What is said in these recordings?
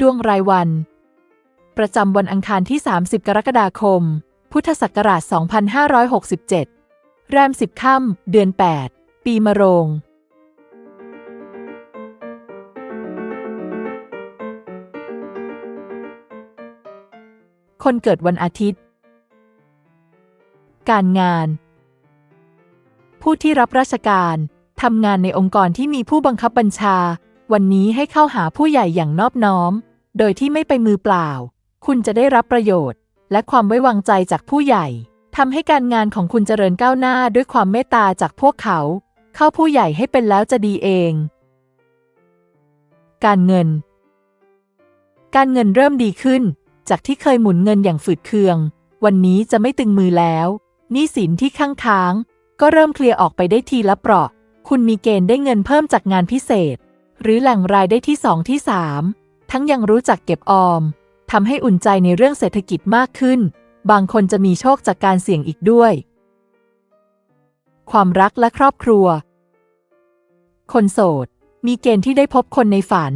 ดวงรายวัน ประจำวันอังคารที่ 30 กรกฎาคม พุทธศักราช 2567 แรม 10 ค่ำเดือน 8 ปีมะโรง คนเกิดวันอาทิตย์ การงาน ผู้ที่รับราชการทำงานในองค์กรที่มีผู้บังคับบัญชา วันนี้ให้เข้าหาผู้ใหญ่อย่างนอบน้อม โดยที่ไม่ไปมือเปล่า คุณจะได้รับประโยชน์ และความไว้วางใจจากผู้ใหญ่ทำให้การงานของคุณเจริญก้าวหน้าด้วยความเมตตาจากพวกเขา เข้าผู้ใหญ่ให้เป็นแล้วจะดีเอง การเงิน การเงินเริ่มดีขึ้น จากที่เคยหมุนเงินอย่างฝืดเคือง วันนี้จะไม่ตึงมือแล้วหนี้สินที่ข้างค้าง ก็เริ่มเคลียร์ออกไปได้ทีละเปราะ คุณมีเกณฑ์ได้เงินเพิ่มจากงานพิเศษ หรือแหล่งรายได้ที่สองที่สามทั้งยังรู้จักเก็บออมทำให้อุ่นใจในเรื่องเศรษฐกิจมากขึ้น บางคนจะมีโชคจากการเสี่ยงอีกด้วย ความรักและครอบครัว คนโสด มีเกณฑ์ที่ได้พบคนในฝัน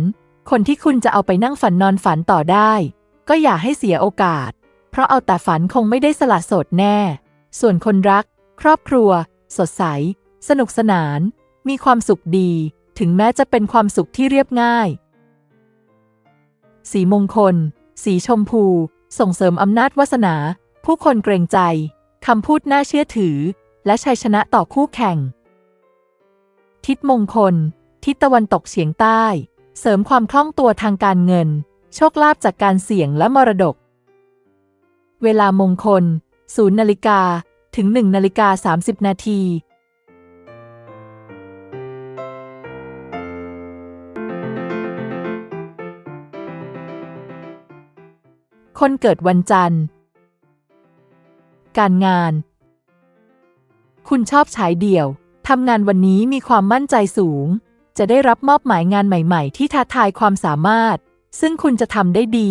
คนที่คุณจะเอาไปนั่งฝันนอนฝันต่อได้ ก็อย่าให้เสียโอกาส เพราะเอาแต่ฝันคงไม่ได้สละโสดแน่ ส่วนคนรัก ครอบครัว สดใส สนุกสนาน มีความสุขดี ถึงแม้จะเป็นความสุขที่เรียบง่าย สีมงคล สีชมพู ส่งเสริมอำนาจวาสนา ผู้คนเกรงใจคำพูดน่าเชื่อถือ และชัยชนะต่อคู่แข่ง ทิศมงคล ทิศตะวันตกเฉียงใต้ เสริมความคล่องตัวทางการเงิน โชคลาภจากการเสี่ยงและมรดก เวลามงคล 0นาฬิกาถึง1นาฬิกา30 นาที คนเกิดวันจันทร์ การงาน คุณชอบฉายเดี่ยว ทำงานวันนี้มีความมั่นใจสูง จะได้รับมอบหมายงานใหม่ ๆ ที่ท้าทายความสามารถ ซึ่งคุณจะทำได้ดี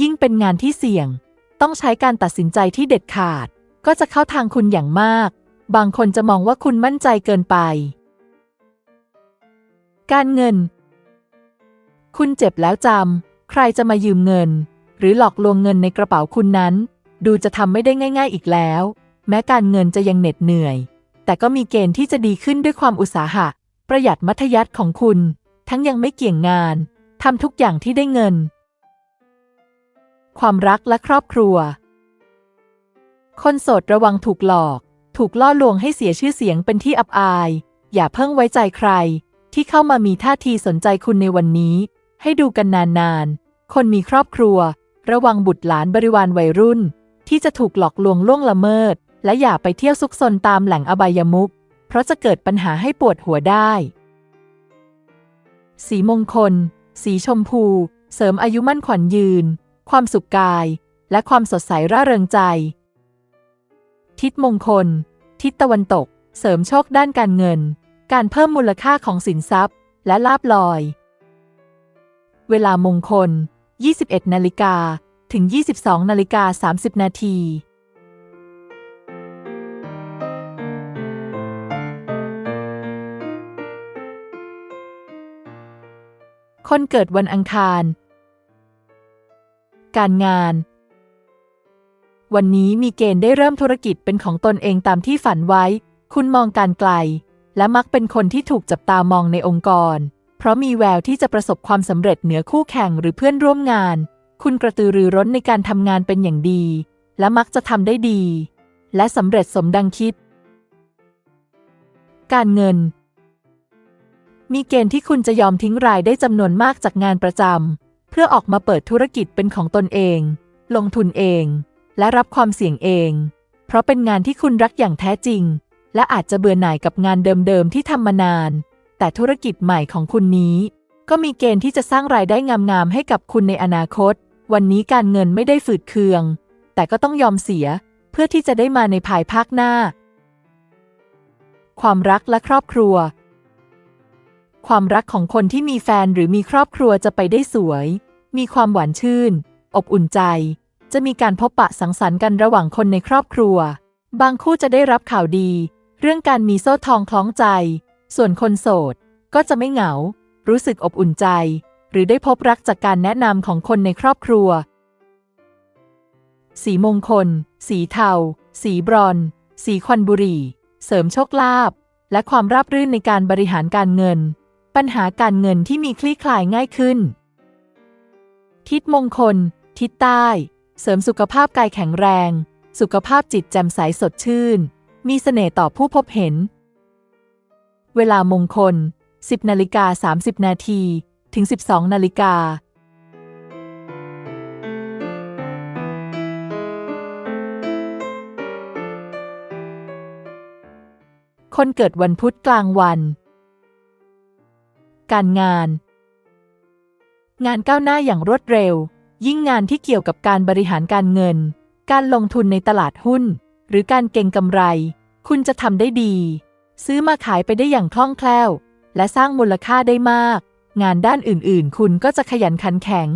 ยิ่งเป็นงานที่เสี่ยง ต้องใช้การตัดสินใจที่เด็ดขาด ก็จะเข้าทางคุณอย่างมาก บางคนจะมองว่าคุณมั่นใจเกินไป การเงิน คุณเจ็บแล้วจำใครจะมายืมเงิน หรือหลอกลวงเงินในกระเป๋าคุณนั้น ดูจะทำไม่ได้ง่าย ๆ อีกแล้ว แม้การเงินจะยังเหน็ดเหนื่อย แต่ก็มีเกณฑ์ที่จะดีขึ้นด้วยความอุตสาหะ ประหยัดมัธยัติของคุณ ทั้งยังไม่เกี่ยงงานทำทุกอย่างที่ได้เงิน ความรักและครอบครัว คนโสดระวังถูกหลอก ถูกล่อลวงให้เสียชื่อเสียงเป็นที่อับอาย อย่าเพิ่งไว้ใจใคร ที่เข้ามามีท่าทีสนใจคุณในวันนี้ ให้ดูกันนานๆ คนมีครอบครัว ระวังบุตรหลานบริวารวัยรุ่น ที่จะถูกหลอกลวงล่วงละเมิด และอย่าไปเที่ยวซุกซนตามแหล่งอบายมุขเพราะจะเกิดปัญหาให้ปวดหัวได้ สีมงคล สีชมพู เสริมอายุมั่นขวัญยืน ความสุขกาย และความสดใสร่าเริงใจ ทิศมงคล ทิศตะวันตก เสริมโชคด้านการเงิน การเพิ่มมูลค่าของสินทรัพย์ และลาบลอย เวลามงคล 21นาฬิกาถึง 22นาฬิกา30 นาทีคนเกิดวันอังคาร การงาน วันนี้มีเกณฑ์ได้เริ่มธุรกิจเป็นของตนเองตามที่ฝันไว้ คุณมองการไกล และมักเป็นคนที่ถูกจับตามองในองค์กร เพราะมีแววที่จะประสบความสำเร็จเหนือคู่แข่งหรือเพื่อนร่วมงาน คุณกระตือรือร้นในการทำงานเป็นอย่างดี และมักจะทำได้ดี และสำเร็จสมดังคิด การเงิน มีเกณฑ์ที่คุณจะยอมทิ้งรายได้จำนวนมากจากงานประจำเพื่อออกมาเปิดธุรกิจเป็นของตนเอง ลงทุนเอง และรับความเสี่ยงเอง เพราะเป็นงานที่คุณรักอย่างแท้จริง และอาจจะเบื่อหน่ายกับงานเดิมๆที่ทำมานาน แต่ธุรกิจใหม่ของคุณนี้ ก็มีเกณฑ์ที่จะสร้างรายได้งามๆให้กับคุณในอนาคต วันนี้การเงินไม่ได้ฝืดเคือง แต่ก็ต้องยอมเสีย เพื่อที่จะได้มาในภายภาคหน้า ความรักและครอบครัว ความรักของคนที่มีแฟนหรือมีครอบครัวจะไปได้สวย มีความหวานชื่น อบอุ่นใจ จะมีการพบปะสังสรรค์กันระหว่างคนในครอบครัว บางคู่จะได้รับข่าวดี เรื่องการมีโซ่ทองคล้องใจ ส่วนคนโสดก็จะไม่เหงา รู้สึกอบอุ่นใจ หรือได้พบรักจากการแนะนำของคนในครอบครัว สีมงคล สีเทา สีบรอน สีควันบุหรี่เสริมโชคลาภและความราบรื่นในการบริหารการเงิน ปัญหาการเงินที่มีคลี่คลายง่ายขึ้น ทิศมงคล ทิศใต้ เสริมสุขภาพกายแข็งแรง สุขภาพจิตแจ่มใสสดชื่น มีเสน่ห์ต่อผู้พบเห็น เวลามงคล 10นาฬิกา30 นาที ถึง 12นาฬิกาคนเกิดวันพุธกลางวัน การงาน งานก้าวหน้าอย่างรวดเร็ว ยิ่งงานที่เกี่ยวกับการบริหารการเงิน การลงทุนในตลาดหุ้น หรือการเก็งกำไร คุณจะทำได้ดี ซื้อมาขายไปได้อย่างคล่องแคล่ว และสร้างมูลค่าได้มาก งานด้านอื่นๆ คุณก็จะขยันขันแข็ง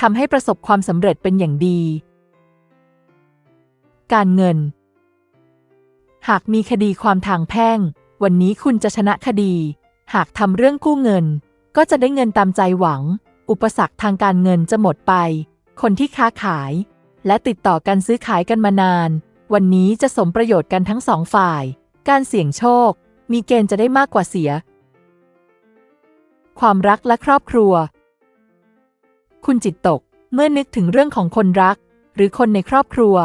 ทำให้ประสบความสำเร็จเป็นอย่างดี การเงิน หากมีคดีความทางแพ่ง วันนี้คุณจะชนะคดี หากทำเรื่องกู้เงิน ก็จะได้เงินตามใจหวัง อุปสรรคทางการเงินจะหมดไป คนที่ค้าขาย และติดต่อกันซื้อขายกันมานาน วันนี้จะสมประโยชน์กันทั้งสองฝ่าย การเสี่ยงโชค มีเกณฑ์จะได้มากกว่าเสีย ความรักและครอบครัว คุณจิตตกเมื่อนึกถึงเรื่องของคนรัก หรือคนในครอบครัว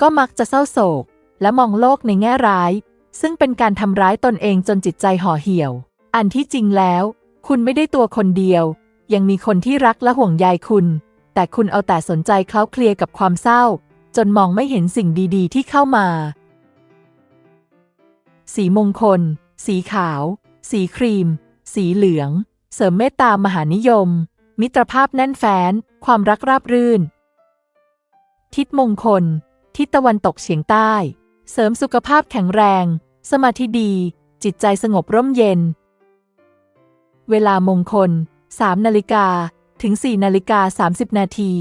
ก็มักจะเศร้าโศก และมองโลกในแง่ร้าย ซึ่งเป็นการทำร้ายตนเองจนจิตใจห่อเหี่ยว อันที่จริงแล้ว คุณไม่ได้ตัวคนเดียว ยังมีคนที่รักและห่วงใยคุณ แต่คุณเอาแต่สนใจเคล้าเคลียกับความเศร้า จนมองไม่เห็นสิ่งดีๆ ที่เข้ามา สีมงคล สีขาว สีครีม สีเหลือง เสริมเมตตามหานิยม มิตรภาพแน่นแฟ้น ความรักราบรื่น ทิศมงคล ทิศตะวันตกเฉียงใต้ เสริมสุขภาพแข็งแรง สมาธิดี จิตใจสงบร่มเย็น เวลามงคล3นาฬิกาถึง4นาฬิกา30 นาที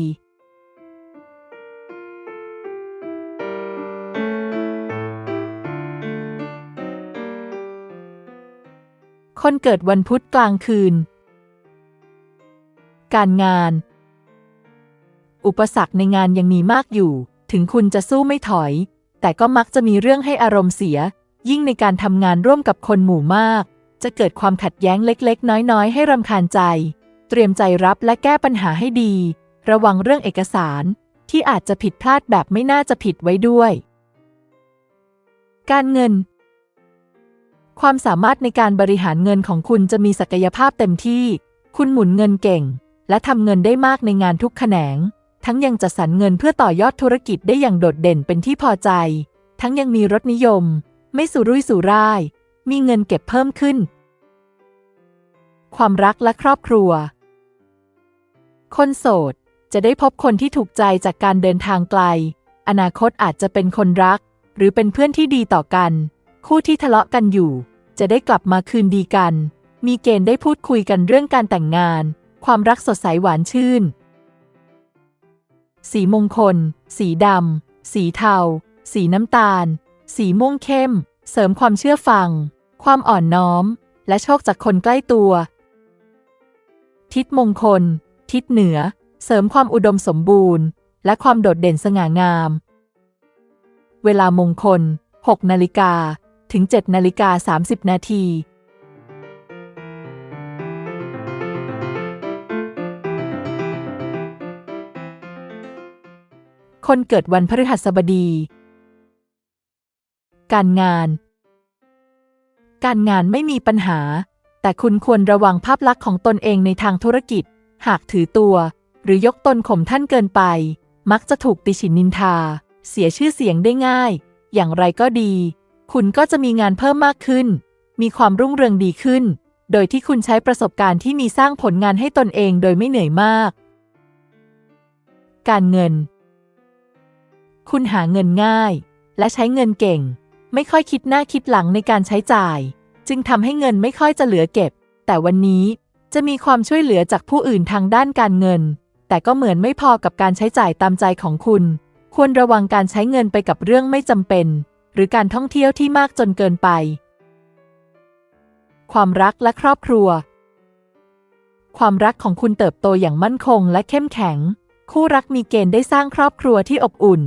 คนเกิดวันพุธกลางคืน การงาน อุปสรรคในงานยังมีมากอยู่ ถึงคุณจะสู้ไม่ถอย แต่ก็มักจะมีเรื่องให้อารมณ์เสีย ยิ่งในการทำงานร่วมกับคนหมู่มาก จะเกิดความขัดแย้งเล็ก ๆ น้อย ๆ ให้รำคาญใจ เตรียมใจรับและแก้ปัญหาให้ดี ระวังเรื่องเอกสาร ที่อาจจะผิดพลาดแบบไม่น่าจะผิดไว้ด้วย การเงิน ความสามารถในการบริหารเงินของคุณจะมีศักยภาพเต็มที่ คุณหมุนเงินเก่ง และทำเงินได้มากในงานทุกแขนง ทั้งยังจัดสรรเงินเพื่อต่อยอดธุรกิจได้อย่างโดดเด่นเป็นที่พอใจ ทั้งยังมีรสนิยม ไม่สุรุ่ยสุร่าย มีเงินเก็บเพิ่มขึ้น ความรักและครอบครัว คนโสด จะได้พบคนที่ถูกใจจากการเดินทางไกล อนาคตอาจจะเป็นคนรัก หรือเป็นเพื่อนที่ดีต่อกัน คู่ที่ทะเลาะกันอยู่ จะได้กลับมาคืนดีกัน มีเกณฑ์ได้พูดคุยกันเรื่องการแต่งงาน ความรักสดใสหวานชื่น สีมงคล สีดำ สีเทา สีน้ำตาล สีม่วงเข้ม เสริมความเชื่อฟัง ความอ่อนน้อม และโชคจากคนใกล้ตัว ทิศมงคล ทิศเหนือ เสริมความอุดมสมบูรณ์ และความโดดเด่นสง่างาม เวลามงคล6นาฬิกา ถึง7นาฬิกา30 นาทีคนเกิดวันพฤหัสบดี การงาน การงานไม่มีปัญหา แต่คุณควรระวังภาพลักษณ์ของตนเองในทางธุรกิจ หากถือตัว หรือยกตนข่มท่านเกินไป มักจะถูกติฉินนินทา เสียชื่อเสียงได้ง่าย อย่างไรก็ดี คุณก็จะมีงานเพิ่มมากขึ้น มีความรุ่งเรืองดีขึ้น โดยที่คุณใช้ประสบการณ์ที่มีสร้างผลงานให้ตนเองโดยไม่เหนื่อยมาก การเงิน คุณหาเงินง่าย และใช้เงินเก่ง ไม่ค่อยคิดหน้าคิดหลังในการใช้จ่าย จึงทำให้เงินไม่ค่อยจะเหลือเก็บ แต่วันนี้จะมีความช่วยเหลือจากผู้อื่นทางด้านการเงิน แต่ก็เหมือนไม่พอกับการใช้จ่ายตามใจของคุณ ควรระวังการใช้เงินไปกับเรื่องไม่จำเป็น หรือการท่องเที่ยวที่มากจนเกินไป ความรักและครอบครัว ความรักของคุณเติบโตอย่างมั่นคงและเข้มแข็ง คู่รักมีเกณฑ์ได้สร้างครอบครัวที่อบอุ่น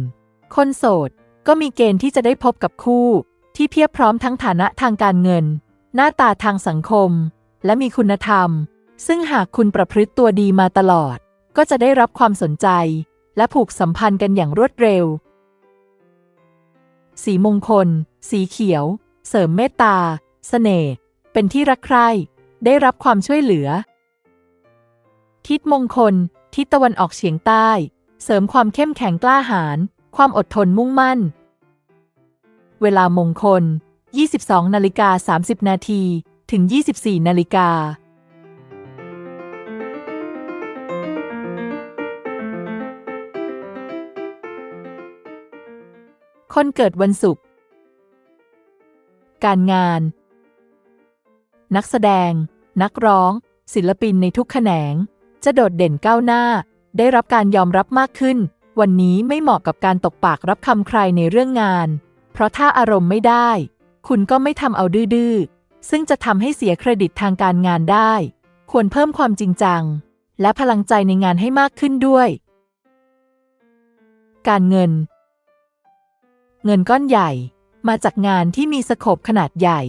คนโสด ก็มีเกณฑ์ที่จะได้พบกับคู่ ที่เพียบพร้อมทั้งฐานะทางการเงิน หน้าตาทางสังคม และมีคุณธรรม ซึ่งหากคุณประพฤติตัวดีมาตลอด ก็จะได้รับความสนใจ และผูกสัมพันธ์กันอย่างรวดเร็ว สีมงคล สีเขียว เสริมเมตตาเสน่ห์เป็นที่รักใคร่ ได้รับความช่วยเหลือ ทิศมงคล ทิศตะวันออกเฉียงใต้ เสริมความเข้มแข็งกล้าหาญความอดทนมุ่งมั่น เวลามงคล 22 นาฬิกา 30 นาที ถึง 24 นาฬิกา คนเกิดวันศุกร์ การงาน นักแสดง นักร้อง ศิลปินในทุกแขนง จะโดดเด่นก้าวหน้า ได้รับการยอมรับมากขึ้น วันนี้ไม่เหมาะกับการตกปากรับคำใครในเรื่องงาน เพราะถ้าอารมณ์ไม่ได้ คุณก็ไม่ทำเอาดื้อซึ่งจะทำให้เสียเครดิตทางการงานได้ ควรเพิ่มความจริงจัง และพลังใจในงานให้มากขึ้นด้วย การเงิน เงินก้อนใหญ่ มาจากงานที่มีสโคปขนาดใหญ่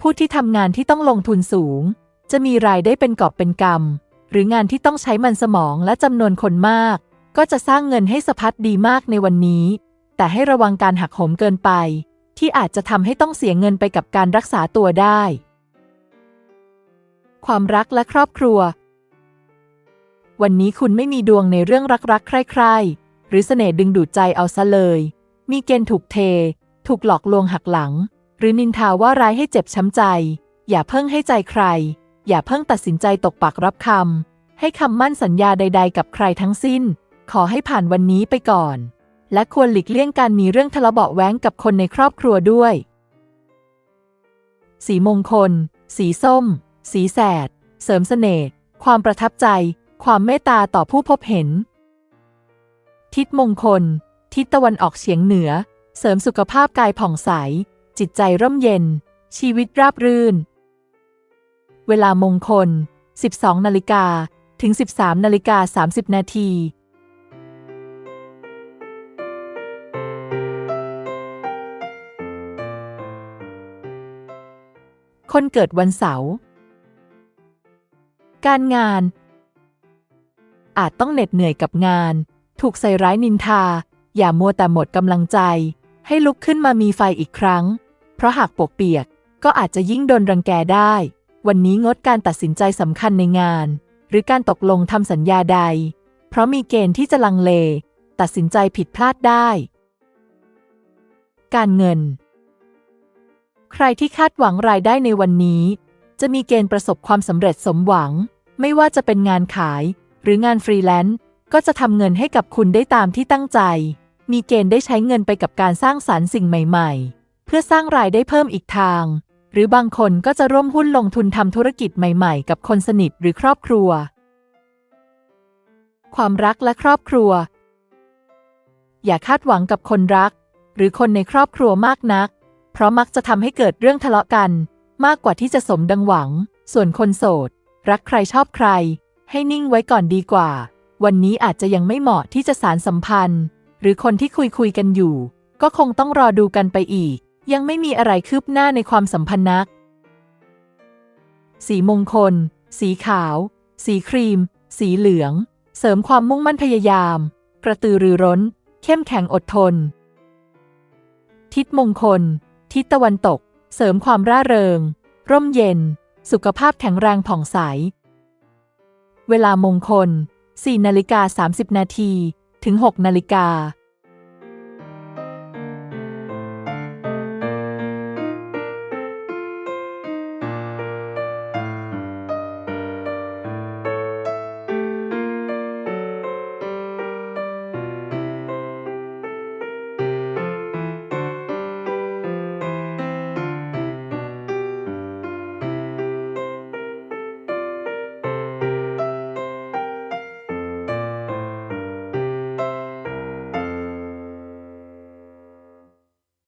ผู้ที่ทำงานที่ต้องลงทุนสูง จะมีรายได้เป็นกอบเป็นกำหรืองานที่ต้องใช้มันสมองและจำนวนคนมาก ก็จะสร้างเงินให้สะพัดดีมากในวันนี้ แต่ให้ระวังการหักโหมเกินไป ที่อาจจะทำให้ต้องเสียเงินไปกับการรักษาตัวได้ ความรักและครอบครัว วันนี้คุณไม่มีดวงในเรื่องรักๆใคร่ๆหรือเสน่ห์ดึงดูดใจเอาซะเลย มีเกณฑ์ถูกเท ถูกหลอกลวงหักหลัง หรือนินทาว่าร้ายให้เจ็บช้ำใจ อย่าเพิ่งให้ใจใคร อย่าเพิ่งตัดสินใจตกปากรับคำ ให้คำมั่นสัญญาใด ๆ กับใครทั้งสิ้น ขอให้ผ่านวันนี้ไปก่อน และควรหลีกเลี่ยงการมีเรื่องทะเลาะเบาะแว้งกับคนในครอบครัวด้วย สีมงคล สีส้ม สีแสด เสริมเสน่ห์ความประทับใจ ความเมตตาต่อผู้พบเห็น ทิศมงคล ทิศตะวันออกเฉียงเหนือ เสริมสุขภาพกายผ่องใส จิตใจร่มเย็น ชีวิตราบรื่น เวลามงคล 12 นาฬิกาถึง 13 นาฬิกา 30 นาทีคนเกิดวันเสาร์ การงาน อาจต้องเหน็ดเหนื่อยกับงาน ถูกใส่ร้ายนินทา อย่ามัวแต่หมดกำลังใจ ให้ลุกขึ้นมามีไฟอีกครั้ง เพราะหากปวกเปียกก็อาจจะยิ่งโดนรังแกได้ วันนี้งดการตัดสินใจสำคัญในงาน หรือการตกลงทำสัญญาใด เพราะมีเกณฑ์ที่จะลังเล ตัดสินใจผิดพลาดได้ การเงิน ใครที่คาดหวังรายได้ในวันนี้ จะมีเกณฑ์ประสบความสำเร็จสมหวัง ไม่ว่าจะเป็นงานขาย หรืองานฟรีแลนซ์ก็จะทำเงินให้กับคุณได้ตามที่ตั้งใจ มีเกณฑ์ได้ใช้เงินไปกับการสร้างสารรค์สิ่งใหม่ๆ เพื่อสร้างรายได้เพิ่มอีกทาง หรือบางคนก็จะร่วมหุ้นลงทุนทำธุรกิจใหม่ๆ กับคนสนิทหรือครอบครัว ความรักและครอบครัว อย่าคาดหวังกับคนรัก หรือคนในครอบครัวมากนัก เพราะมักจะทำให้เกิดเรื่องทะเลาะกัน มากกว่าที่จะสมดังหวัง ส่วนคนโสด รักใครชอบใคร ให้นิ่งไว้ก่อนดีกว่า วันนี้อาจจะยังไม่เหมาะที่จะสารสัมพันธ์ หรือคนที่คุยคุยกันอยู่ ก็คงต้องรอดูกันไปอีก ยังไม่มีอะไรคืบหน้าในความสัมพันธ์นัก สีมงคล สีขาว สีครีม สีเหลือง เสริมความมุ่งมั่นพยายาม กระตือรือร้น เข้มแข็งอดทน ทิศมงคล ทิศตะวันตก เสริมความร่าเริง ร่มเย็น สุขภาพแข็งแรงผ่องใส เวลามงคล 4 นาฬิกา 30 นาที ถึง6นาฬิกา